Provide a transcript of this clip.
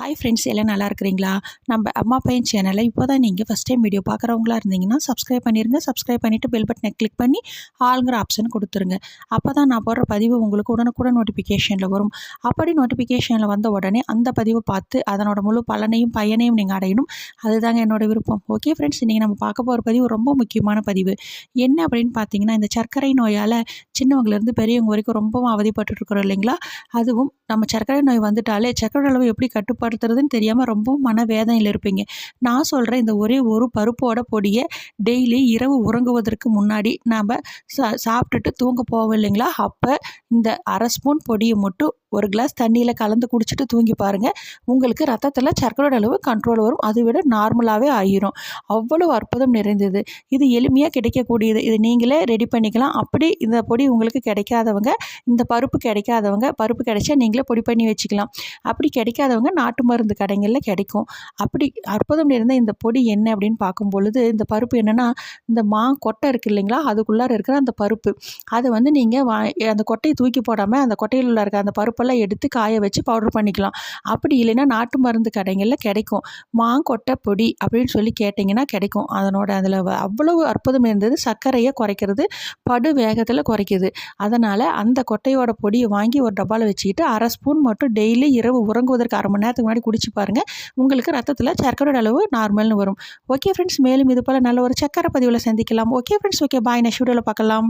Hi friends எல்லாம் நல்லா இருக்கிறீங்களா? நம்ம அம்மா பையன் சேனலை இப்போ தான் நீங்கள் ஃபஸ்ட் டைம் வீடியோ பார்க்குறவங்களா இருந்தீங்கன்னா சப்ஸ்கிரைப் பண்ணிடுங்க சப்ஸ்கிரைப் பண்ணிவிட்டு பெல் பட்டனை கிளிக் பண்ணி ஆளுங்கிற ஆப்ஷன் கொடுத்துருங்க. அப்போ தான் நான் போடுற பதிவு உங்களுக்கு உடனுக்குடன் நோட்டிஃபிகேஷனில் வரும். அப்படி நோட்டிஃபிகேஷனில் வந்த உடனே அந்த பதிவை பார்த்து அதனோட முழு பலனையும் பயனையும் நீங்கள் அடையணும். அதுதாங்க என்னோட விருப்பம். ஓகே ஃப்ரெண்ட்ஸ் நீங்கள் நம்ம பார்க்க போகிற பதிவு ரொம்ப முக்கியமான பதிவு. என்ன அப்படின்னு பார்த்தீங்கன்னா இந்த சர்க்கரை நோயால் சின்னவங்கலேருந்து பெரியவங்க வரைக்கும் ரொம்பவும் அவதிப்பட்டு இருக்கிறோம் இல்லைங்களா? அதுவும் நம்ம சர்க்கரை நோய் வந்துட்டாலே சர்க்கரை அளவு எப்படி கட்டுப்படுத்துறதுன்னு தெரியாமல் ரொம்பவும் மனவேதனையில் இருப்பீங்க. நான் சொல்கிறேன் இந்த ஒரே ஒரு பருப்போட பொடியை டெய்லி இரவு உறங்குவதற்கு முன்னாடி நாம் சா சாப்பிட்டுட்டு தூங்க போவோம் இல்லைங்களா? அப்போ இந்த அரை ஸ்பூன் பொடியை மட்டும் ஒரு கிளாஸ் தண்ணியில் கலந்து குடிச்சிட்டு தூங்கி பாருங்கள் உங்களுக்கு ரத்தத்தில் சர்க்கரையோட அளவு கண்ட்ரோல் வரும். அதை விட நார்மலாகவே ஆயிரும். அவ்வளோ அற்புதம் நிறைந்தது. இது எளிமையாக கிடைக்கக்கூடியது. இது நீங்களே ரெடி பண்ணிக்கலாம். அப்படி இந்த பொடி உங்களுக்கு கிடைக்காதவங்க இந்த பருப்பு கிடைக்காதவங்க பருப்பு கிடைச்சா நீங்களே பொடி பண்ணி வச்சுக்கலாம். அப்படி கிடைக்காதவங்க நாட்டு நாட்டு மருந்து கடைகளில் கிடைக்கும். அப்படி அற்புதம் நிறைந்த இந்த பொடி என்ன அப்படின்னு பார்க்கும் பொழுது இந்த பருப்பு என்னென்னா இந்த மா கொட்டை இருக்குது இல்லைங்களா? அதுக்குள்ளார இருக்கிற அந்த பருப்பு. அதை வந்து நீங்கள் வா அந்த கொட்டையை தூக்கி போடாமல் அந்த கொட்டையில் உள்ள இருக்க அந்த பருப்பெல்லாம் எடுத்து காய வச்சு பவுடர் பண்ணிக்கலாம். அப்படி இல்லைன்னா நாட்டு மருந்து கடைகளில் கிடைக்கும். மாங்கொட்டை பொடி அப்படின்னு சொல்லி கேட்டிங்கன்னா கிடைக்கும். அதனோட அதில் அவ்வளவு அற்புதம் இருந்தது. சர்க்கரையை குறைக்கிறது படு வேகத்தில் குறைக்குது. அதனால் அந்த கொட்டையோட பொடியை வாங்கி ஒரு டப்பாவில் வச்சுக்கிட்டு அரை ஸ்பூன் மட்டும் டெய்லி இரவு உறங்குவதற்கு அரை மணி நேரத்துக்கு முன்னாடி குடிச்சு பாருங்கள் உங்களுக்கு ரத்தத்தில் சர்க்கரையோட அளவு நார்மல்னு வரும். ஓகே ஃப்ரெண்ட்ஸ் மேலும் இது போல் நல்ல ஒரு சக்கரை பதிவில் சந்திக்கலாம். Okay friends okay bye next வீடியோவில் பார்க்கலாம்.